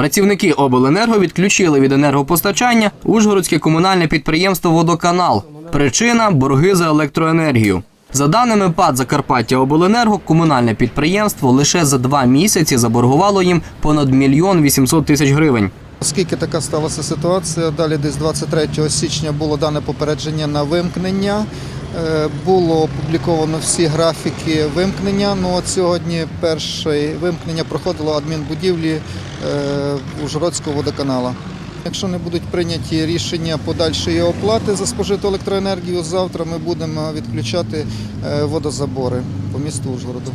Працівники обленерго відключили від енергопостачання Ужгородське комунальне підприємство Водоканал. Причина борги за електроенергію. За даними ПАД Закарпаття Обленерго, комунальне підприємство лише за два місяці заборгувало їм понад мільйон вісімсот тисяч гривень. Оскільки така сталася ситуація, далі десь 23 січня було дане попередження на вимкнення. Е, Було опубліковано всі графіки вимкнення. Ну от сьогодні перше вимкнення проходило адмінбудівлі е, Ужгородського водоканала. Якщо не будуть прийняті рішення подальшої оплати за спожиту електроенергію, завтра ми будемо відключати е, водозабори по місту Ужгороду.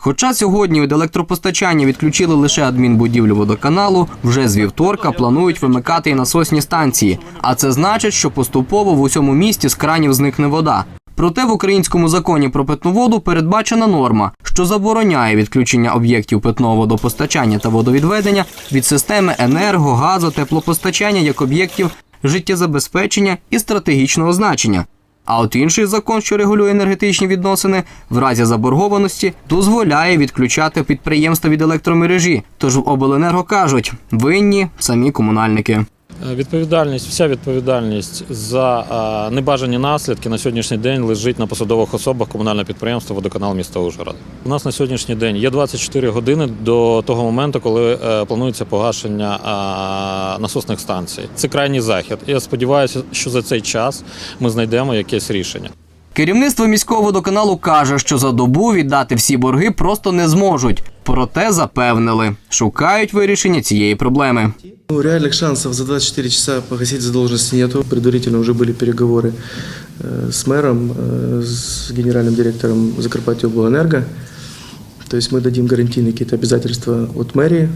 Хоча сьогодні від електропостачання відключили лише адмінбудівлю водоканалу, вже з вівторка планують вимикати і насосні станції. А це значить, що поступово в усьому місті з кранів зникне вода. Проте в українському законі про питну воду передбачена норма, що забороняє відключення об'єктів питного водопостачання та водовідведення від системи енерго, газу, теплопостачання як об'єктів життєзабезпечення і стратегічного значення. А от інший закон, що регулює енергетичні відносини, в разі заборгованості дозволяє відключати підприємства від електромережі. Тож в обленерго кажуть, винні самі комунальники. Е, Відповідальність, вся відповідальність за е, небажані наслідки на сьогоднішній день лежить на посадових особах комунального підприємства Водоканал міста Ужгород. У нас на сьогоднішній день є 24 години до того моменту, коли е, планується погашення насосних станцій. Це крайній захід. Я сподіваюся, що за цей час ми знайдемо якесь рішення. Керівництво міського водоканалу каже, що за добу віддати всі борги просто не зможуть. Проте запевнили, шукають вирішення цієї проблеми. Ну, реальных шансов за 24 часа погасить задолженность нету. Предварительно уже были переговоры э, с мэром, э, с генеральным директором Закарпатья Облэнерго. То есть мы дадим гарантийные какие-то обязательства от мэрии,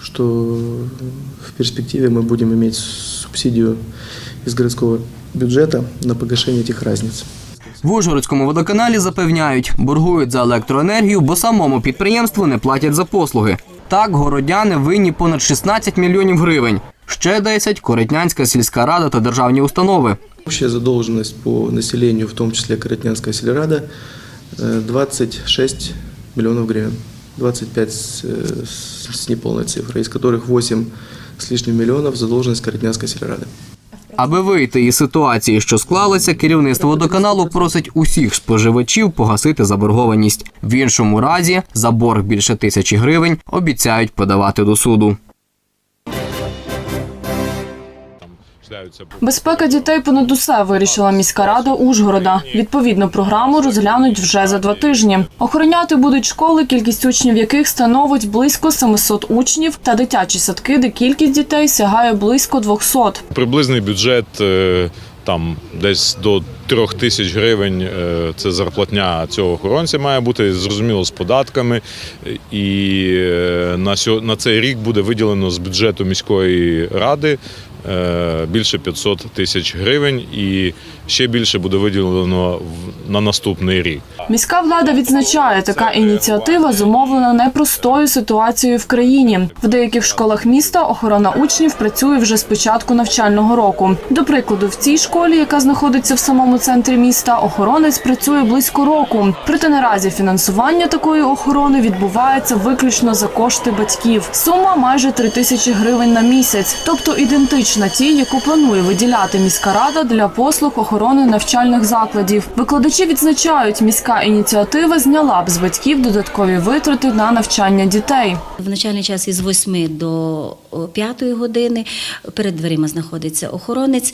что в перспективе мы будем иметь субсидию из городского бюджета на погашение этих разниц. В Ужгородському водоканалі запевняють, боргують за електроенергію, бо самому підприємству не платять за послуги. Так, городяни винні понад 16 мільйонів гривень. Ще 10 – Коротнянська сільська рада та державні установи. Общая задолженность по населению, в том числе Коротнянская сельрада, э, 26 миллионов гривен. 25 с, э, с с неполной цифрой, из которых 8 с лишним миллионов задолженность Коротнянской сельрады. Аби вийти із ситуації, що склалася, керівництво водоканалу просить усіх споживачів погасити заборгованість. В іншому разі за борг більше тисячі гривень обіцяють подавати до суду. Безпека дітей понад усе вирішила міська рада Ужгорода. Відповідну програму розглянуть вже за два тижні. Охороняти будуть школи, кількість учнів яких становить близько 700 учнів, та дитячі садки, де кількість дітей сягає близько 200. Приблизний бюджет е, там десь до трьох тисяч гривень. е, Це зарплатня цього охоронця має бути зрозуміло з податками. І е, на цей рік буде виділено з бюджету міської ради більше 500 тисяч гривень, і ще більше буде виділено на наступний рік. Міська влада відзначає, така ініціатива зумовлена непростою ситуацією в країні. В деяких школах міста охорона учнів працює вже з початку навчального року. До прикладу, в цій школі, яка знаходиться в самому центрі міста, охоронець працює близько року. Проте наразі фінансування такої охорони відбувається виключно за кошти батьків. Сума майже 3 тисячі гривень на місяць, тобто ідентична тій, яку планує виділяти міська рада для послуг охорони навчальних закладів. Викладачі відзначають, міська ініціатива зняла б з батьків додаткові витрати на навчання дітей. В начальний час із 8 до 5 години перед дверима знаходиться охоронець.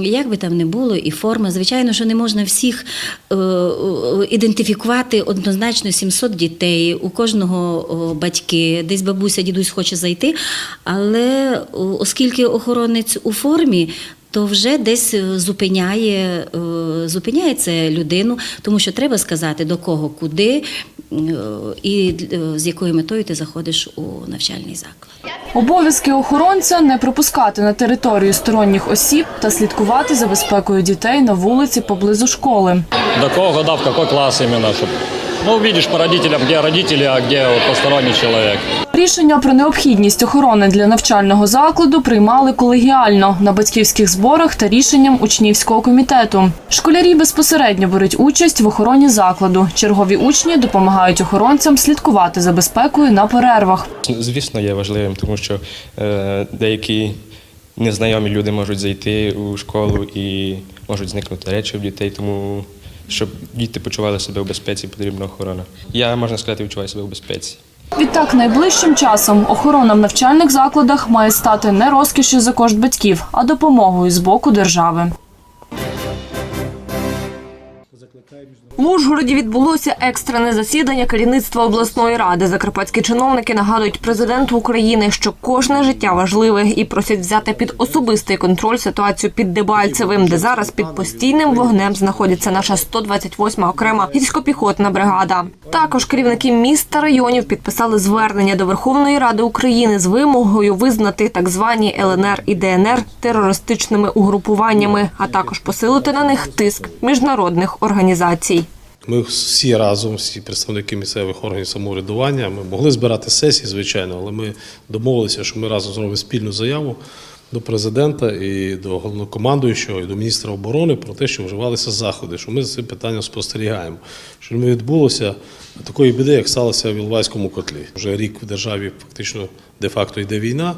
Як би там не було, і форма. Звичайно, що не можна всіх е, е, ідентифікувати однозначно 700 дітей, у кожного батьки, десь бабуся, дідусь хоче зайти. Але оскільки охоронець у формі, то вже десь е, зупиняє, е, зупиняє це людину, тому що треба сказати до кого, куди е, і з якою метою ти заходиш у навчальний заклад. Обов'язки охоронця не пропускати на територію сторонніх осіб та слідкувати за безпекою дітей на вулиці поблизу школи. До кого года, в какой класс именно, чтобы... Ну, видишь по родителям, где родители, а где вот посторонний человек. Рішення про необхідність охорони для навчального закладу приймали колегіально на батьківських зборах та рішенням учнівського комітету. Школярі безпосередньо беруть участь в охороні закладу. Чергові учні допомагають охоронцям слідкувати за безпекою на перервах. Звісно, є важливим, тому що е, деякі незнайомі люди можуть зайти у школу і можуть зникнути речі в дітей, тому щоб діти почували себе в безпеці, потрібна охорона. Я можна сказати, відчуваю себе в безпеці. Відтак, найближчим часом охорона в навчальних закладах має стати не розкішю за кошт батьків, а допомогою з боку держави. В Ужгороді відбулося екстрене засідання керівництва обласної ради. Закарпатські чиновники нагадують президенту України, що кожне життя важливе, і просять взяти під особистий контроль ситуацію під Дебальцевим, де зараз під постійним вогнем знаходиться наша 128-ма окрема гірськопіхотна бригада. Також керівники міст та районів підписали звернення до Верховної Ради України з вимогою визнати так звані ЛНР і ДНР терористичними угрупуваннями, а також посилити на них тиск міжнародних організацій. Ми всі разом, всі представники місцевих органів самоврядування, ми могли збирати сесії, звичайно, але ми домовилися, що ми разом зробимо спільну заяву до президента і до головнокомандуючого, і до міністра оборони про те, що вживалися заходи, що ми за цим питанням спостерігаємо. Що не відбулося такої біди, як сталося в Ілвайському котлі. Вже рік в державі фактично де-факто йде війна.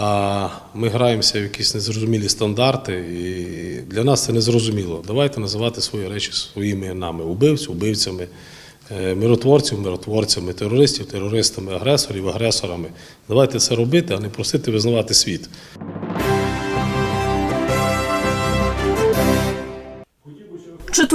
А ми граємося в якісь незрозумілі стандарти, і для нас це незрозуміло. Давайте називати свої речі своїми нами Убивців, убивцями, е, миротворців, миротворцями, терористів, терористами, агресорів, агресорами. Давайте це робити, а не просити визнавати світ.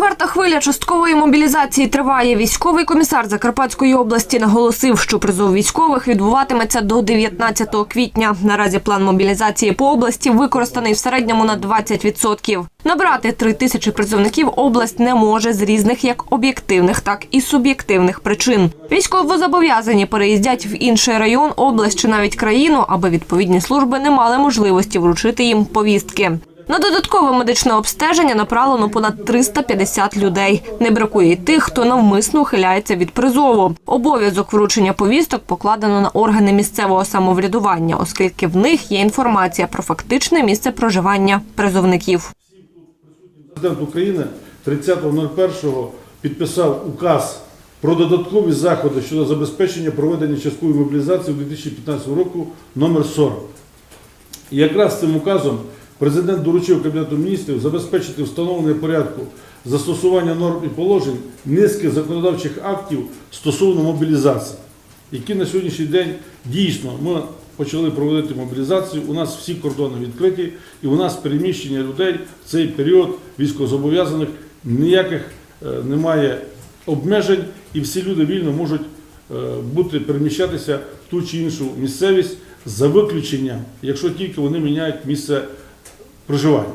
Четверта хвиля часткової мобілізації триває. Військовий комісар Закарпатської області наголосив, що призов військових відбуватиметься до 19 квітня. Наразі план мобілізації по області використаний в середньому на 20%. Набрати три тисячі призовників область не може з різних як об'єктивних, так і суб'єктивних причин. Військовозобов'язані переїздять в інший район, область чи навіть країну, аби відповідні служби не мали можливості вручити їм повістки. На додаткове медичне обстеження направлено понад 350 людей. Не бракує й тих, хто навмисно ухиляється від призову. Обов'язок вручення повісток покладено на органи місцевого самоврядування, оскільки в них є інформація про фактичне місце проживання призовників. Президент України 30.01 підписав указ про додаткові заходи щодо забезпечення проведення часткової мобілізації у 2015 року номер 40. І якраз цим указом президент доручив Кабінету міністрів забезпечити встановлення порядку застосування норм і положень низки законодавчих актів стосовно мобілізації, які на сьогоднішній день дійсно ми почали проводити мобілізацію. У нас всі кордони відкриті, і у нас переміщення людей в цей період військовозобов'язаних ніяких е, немає обмежень, і всі люди вільно можуть е, бути переміщатися в ту чи іншу місцевість за виключенням, якщо тільки вони міняють місце проживання.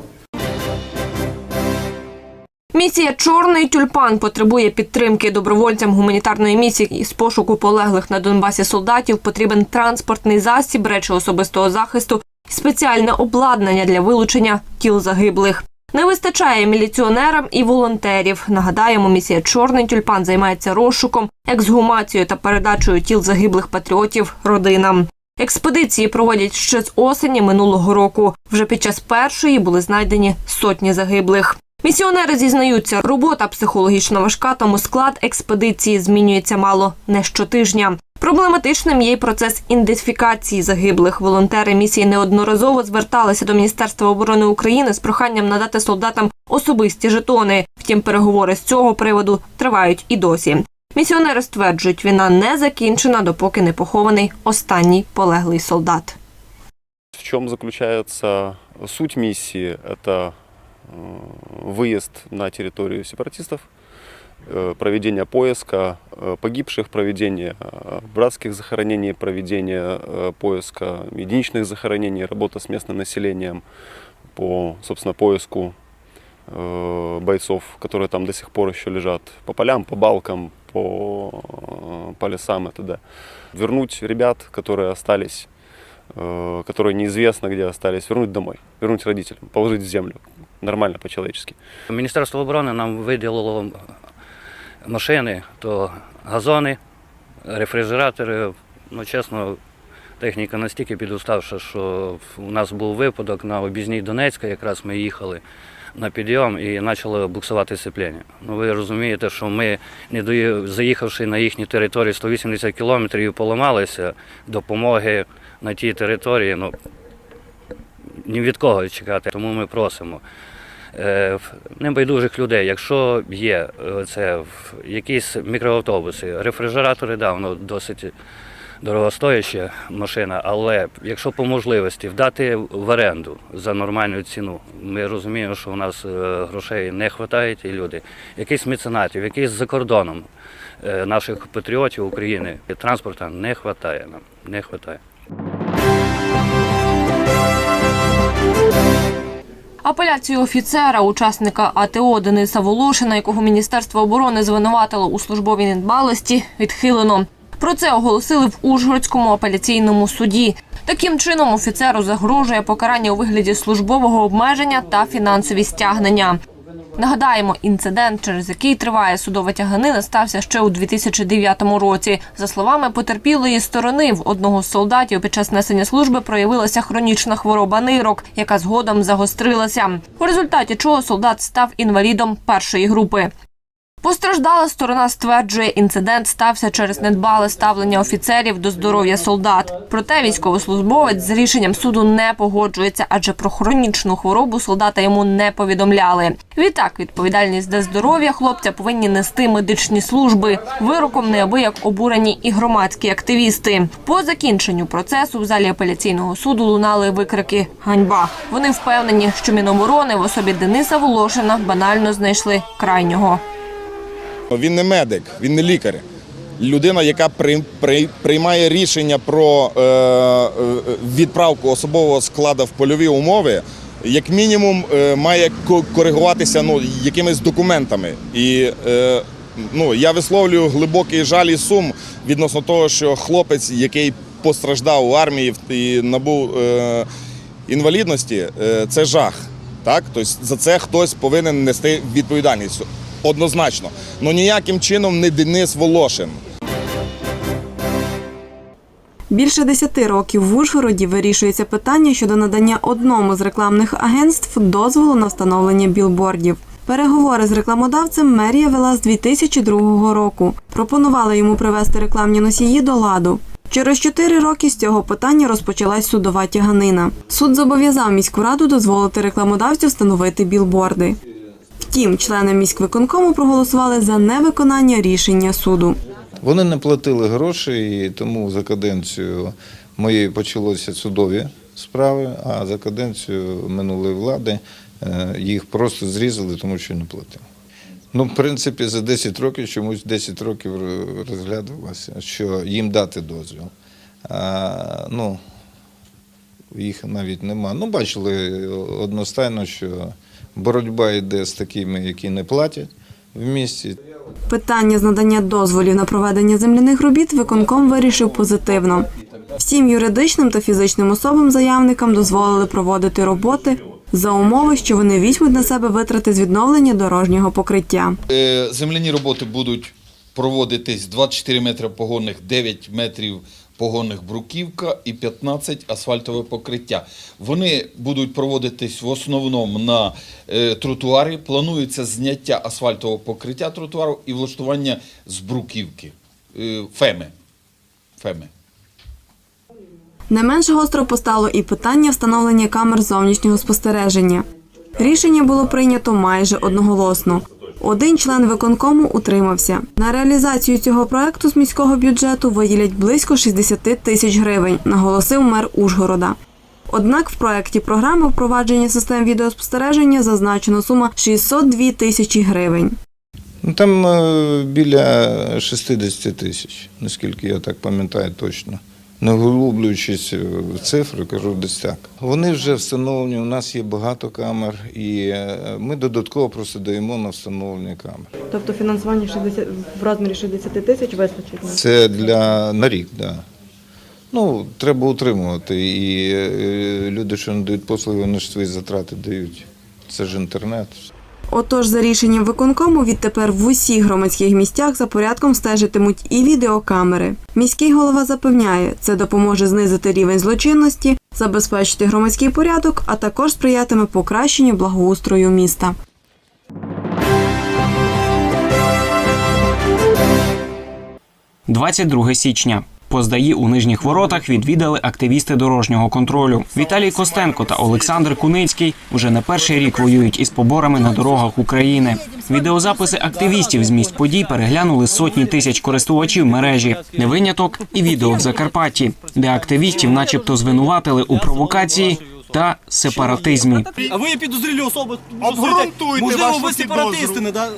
Місія Чорний тюльпан потребує підтримки добровольцям гуманітарної місії з пошуку полеглих на Донбасі солдатів. Потрібен транспортний засіб, речі особистого захисту, спеціальне обладнання для вилучення тіл загиблих. Не вистачає міліціонерам і волонтерів. Нагадаємо, місія Чорний тюльпан займається розшуком, ексгумацією та передачею тіл загиблих патріотів родинам. Експедиції проводять ще з осені минулого року. Вже під час першої були знайдені сотні загиблих. Місіонери зізнаються, робота психологічно важка, тому склад експедиції змінюється мало не щотижня. Проблематичним є й процес ідентифікації загиблих. Волонтери місії неодноразово зверталися до Міністерства оборони України з проханням надати солдатам особисті жетони. Втім, переговори з цього приводу тривають і досі. Місіонери стверджують, війна не закінчена, допоки не похований останній полеглий солдат. В чем заключается суть миссии? Это э, выезд на территорию сепаратистов, э, проведение поиска э, погибших, проведение э, братских захоронений, проведение э, поиска единичных захоронений, работа с местным населением по, собственно, поиску э, бойцов, которые там до сих пор еще лежат по полям, по балкам, по, э, по лесам и т.д. Вернуть ребят, которые остались э, которые неизвестно где остались, вернуть домой, вернуть родителям, положить в землю, нормально по-человечески. Міністерство оборони нам виділило машини, то газони, рефрижератори, Ну, чесно, техніка настільки підуставша, що у нас був випадок на об'їзній Донецька, якраз ми їхали на підйом і почало буксувати сцеплення. Ну, ви розумієте, що ми, не дої- заїхавши на їхню територію 180 кілометрів, поламалися, допомоги на тій території, ну, ні від кого чекати. Тому ми просимо е, небайдужих людей, якщо є е, це якісь мікроавтобуси, рефрижератори, да, воно досить дорогостояща машина, але якщо по можливості вдати в оренду за нормальну ціну, ми розуміємо, що у нас е, грошей не вистачає, і люди, якісь меценатів, якісь за кордоном е, наших патріотів України, транспорту не вистачає нам, не вистачає. Апеляцію офіцера, учасника АТО Дениса Волошина, якого Міністерство оборони звинуватило у службовій недбалості, відхилено. Про це оголосили в Ужгородському апеляційному суді. Таким чином офіцеру загрожує покарання у вигляді службового обмеження та фінансові стягнення. Нагадаємо, інцидент, через який триває судова тяганина, стався ще у 2009 році. За словами потерпілої сторони, в одного з солдатів під час несення служби проявилася хронічна хвороба нирок, яка згодом загострилася. У результаті чого солдат став інвалідом першої групи. Постраждала сторона стверджує, інцидент стався через недбале ставлення офіцерів до здоров'я солдат. Проте військовослужбовець з рішенням суду не погоджується, адже про хронічну хворобу солдата йому не повідомляли. Відтак, відповідальність за здоров'я хлопця повинні нести медичні служби. Вироком неабияк обурені і громадські активісти. По закінченню процесу в залі апеляційного суду лунали викрики «Ганьба». Вони впевнені, що Міноборони в особі Дениса Волошина банально знайшли крайнього. Він не медик, він не лікар. Людина, яка при, при, приймає рішення про е, е, відправку особового складу в польові умови, як мінімум е, має ко- коригуватися ну, якимись документами. І е, ну, я висловлюю глибокий жаль і сум відносно того, що хлопець, який постраждав у армії і набув е, інвалідності, е, це жах. Так? Тобто за це хтось повинен нести відповідальність. Однозначно. Ну ніяким чином не Денис Волошин. Більше десяти років в Ужгороді вирішується питання щодо надання одному з рекламних агентств дозволу на встановлення білбордів. Переговори з рекламодавцем мерія вела з 2002 року. Пропонувала йому привести рекламні носії до ладу. Через чотири роки з цього питання розпочалась судова тяганина. Суд зобов'язав міську раду дозволити рекламодавцю встановити білборди. Втім, члени міськвиконкому проголосували за невиконання рішення суду. Вони не платили гроші, і тому за каденцію моєї почалися судові справи, а за каденцію минулої влади е, їх просто зрізали, тому що не платили. Ну, в принципі, за 10 років чомусь 10 років розглядалося, що їм дати дозвіл. А, ну, їх навіть нема. Ну, бачили одностайно, що боротьба йде з такими, які не платять в місті. Питання з надання дозволів на проведення земляних робіт виконком вирішив позитивно. Всім юридичним та фізичним особам-заявникам дозволили проводити роботи за умови, що вони візьмуть на себе витрати з відновлення дорожнього покриття. Е, Земляні роботи будуть проводитись 24 метри погонних, 9 метрів погонних бруківка і 15 асфальтове покриття. Вони будуть проводитись в основному на е, тротуарі. Планується зняття асфальтового покриття тротуару і влаштування з бруківки. Е, Феми. Феми. Не менш гостро постало і питання встановлення камер зовнішнього спостереження. Рішення було прийнято майже одноголосно. Один член виконкому утримався. На реалізацію цього проекту з міського бюджету виділять близько 60 тисяч гривень, наголосив мер Ужгорода. Однак в проекті програми впровадження систем відеоспостереження зазначено сума 602 тисячі гривень. Ну, там е, біля 60 тисяч, наскільки я так пам'ятаю точно. Не вглублюючись в цифри, кажу десь так. Вони вже встановлені, у нас є багато камер, і е, ми додатково просто даємо на встановлення камер. Тобто фінансування 60, в розмірі 60 тисяч вистачить? Це для на рік, так. Да. Ну, треба утримувати. І е, люди, що надають послуги, вони ж свої затрати дають. Це ж інтернет. Отож, за рішенням виконкому відтепер в усіх громадських місцях за порядком стежитимуть і відеокамери. Міський голова запевняє, це допоможе знизити рівень злочинності, забезпечити громадський порядок, а також сприятиме покращенню благоустрою міста. – 22 січня. Поздаї у нижніх воротах відвідали активісти дорожнього контролю. Віталій Костенко та Олександр Куницький вже не перший рік воюють із поборами на дорогах України. Відеозаписи активістів з місць подій переглянули сотні тисяч користувачів мережі. Не виняток і відео в Закарпатті, де активістів, начебто, звинуватили у провокації та сепаратизмі. А ви підозрілі особи. Обґрунтуйте Можливо, ви сепаратисти, не да?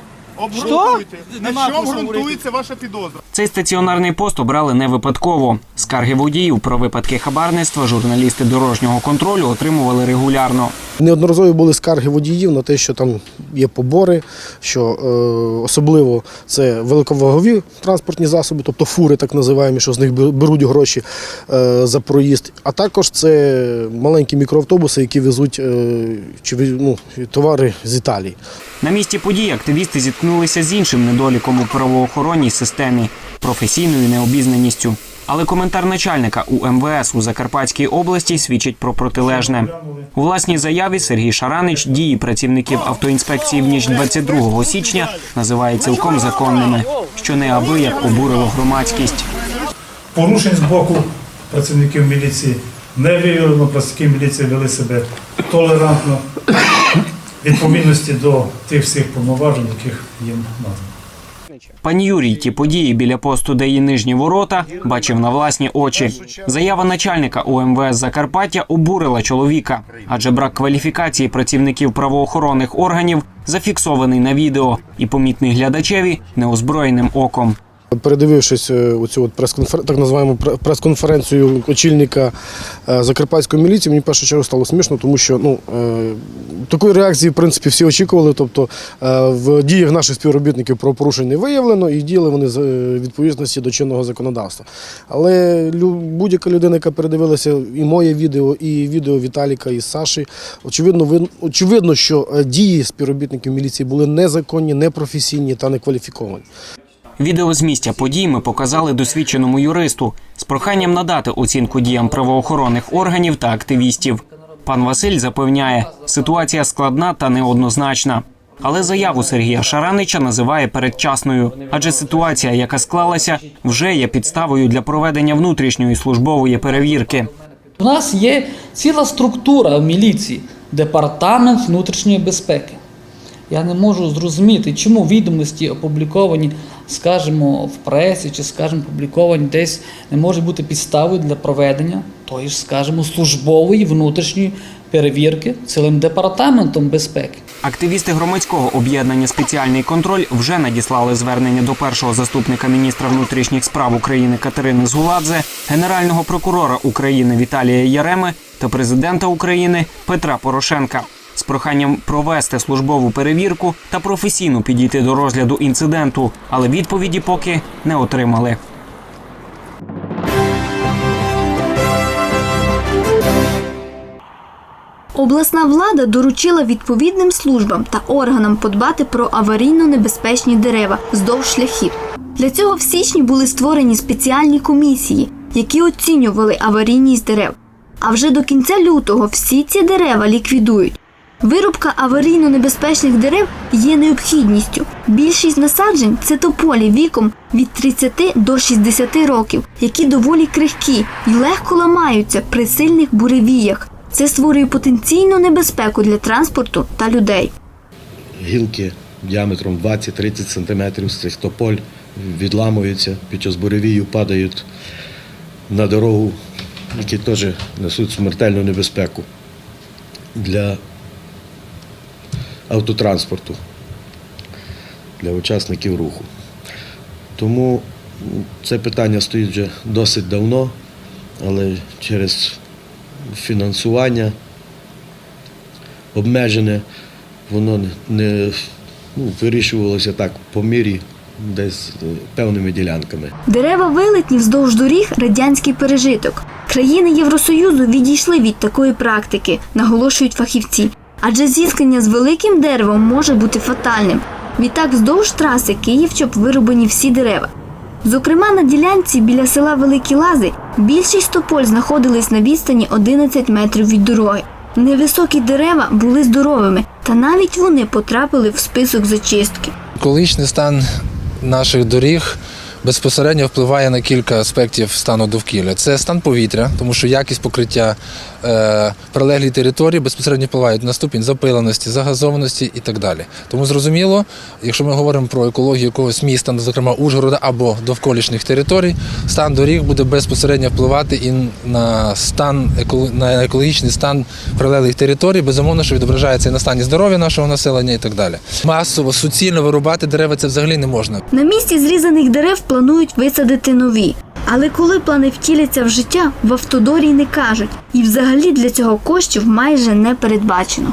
Обґрунтуйте. На що ґрунтується ваша підозра? Цей стаціонарний пост обрали не випадково. Скарги водіїв про випадки хабарництва журналісти дорожнього контролю отримували регулярно. Неодноразові були скарги водіїв на те, що там є побори, що е, особливо це великовагові транспортні засоби, тобто фури, так називаємо, що з них беруть гроші е, за проїзд. А також це маленькі мікроавтобуси, які везуть е, чи, ну, товари з Італії. На місці подій активісти зіткнулися з іншим недоліком у правоохоронній системі професійною необізнаністю. Але коментар начальника УМВС у Закарпатській області свідчить про протилежне. У власній заяві Сергій Шаранич дії працівників автоінспекції в ніч 22 січня називає цілком законними, що неабияк обурило громадськість. Порушень з боку працівників міліції не виявлено, працівники міліції вели себе толерантно, відповідності до тих всіх повноважень, яких їм надано. Пан Юрій ті події біля посту ДАІ Нижні Ворота бачив на власні очі. Заява начальника УМВС Закарпаття обурила чоловіка, адже брак кваліфікації працівників правоохоронних органів зафіксований на відео і помітний глядачеві неозброєним оком. Передивившись е, оцю от прес-конфер... так називаємо прес-конференцію очільника е, Закарпатської міліції, мені в першу чергу стало смішно, тому що ну, е, такої реакції, в принципі, всі очікували. Тобто в діях наших співробітників правопорушень не виявлено і діяли вони з відповідності до чинного законодавства. Але будь-яка людина, яка передивилася і моє відео, і відео Віталіка і Саші, очевидно, очевидно, що дії співробітників міліції були незаконні, непрофесійні та некваліфіковані. Відео з місця подій ми показали досвідченому юристу з проханням надати оцінку діям правоохоронних органів та активістів. Пан Василь запевняє, ситуація складна та неоднозначна. Але заяву Сергія Шаранича називає передчасною, адже ситуація, яка склалася, вже є підставою для проведення внутрішньої службової перевірки. У нас є ціла структура в міліції, департамент внутрішньої безпеки. Я не можу зрозуміти, чому відомості опубліковані, скажімо, в пресі чи, скажімо, публіковані десь не може бути підставою для проведення тої ж, скажімо, службової внутрішньої перевірки цілим департаментом безпеки. Активісти громадського об'єднання Спеціальний контроль вже надіслали звернення до першого заступника міністра внутрішніх справ України Катерини Згуладзе, генерального прокурора України Віталія Яреми та президента України Петра Порошенка проханням провести службову перевірку та професійно підійти до розгляду інциденту, але відповіді поки не отримали. Обласна влада доручила відповідним службам та органам подбати про аварійно небезпечні дерева вздовж шляхів. Для цього в січні були створені спеціальні комісії, які оцінювали аварійність дерев. А вже до кінця лютого всі ці дерева ліквідують. Вирубка аварійно небезпечних дерев є необхідністю. Більшість насаджень це тополі віком від 30 до 60 років, які доволі крихкі і легко ламаються при сильних буревіях. Це створює потенційну небезпеку для транспорту та людей. гілки діаметром 20-30 см з цих тополь відламуються під час буревію, падають на дорогу, які теж несуть смертельну небезпеку для автотранспорту, для учасників руху. Тому це питання стоїть вже досить давно, але через фінансування обмежене, воно не- ну, вирішувалося так по мірі, десь е, певними ділянками. Дерева вилетні вздовж доріг радянський пережиток. Країни Євросоюзу відійшли від такої практики, наголошують фахівці. Адже зіткнення з великим деревом може бути фатальним. Відтак вздовж траси Київ-Чоп вирубані всі дерева. Зокрема, на ділянці біля села Великі Лази більшість тополь знаходились на відстані 11 метрів від дороги. Невисокі дерева були здоровими, та навіть вони потрапили в список зачистки. Екологічний стан наших доріг безпосередньо впливає на кілька аспектів стану довкілля. Це стан повітря, тому що якість покриття е, прилеглій території безпосередньо впливають на ступінь запиленості, загазованості і так далі. Тому зрозуміло, якщо ми говоримо про екологію якогось міста, ну, зокрема Ужгорода або довколишніх територій, стан доріг буде безпосередньо впливати і на стан на екологічний стан прилеглих територій, безумовно, що відображається і на стані здоров'я нашого населення і так далі. Масово, суцільно вирубати дерева це взагалі не можна. На місці зрізаних дерев планують висадити нові. Але коли плани втіляться в життя, в автодорі не кажуть. І взагалі для цього коштів майже не передбачено.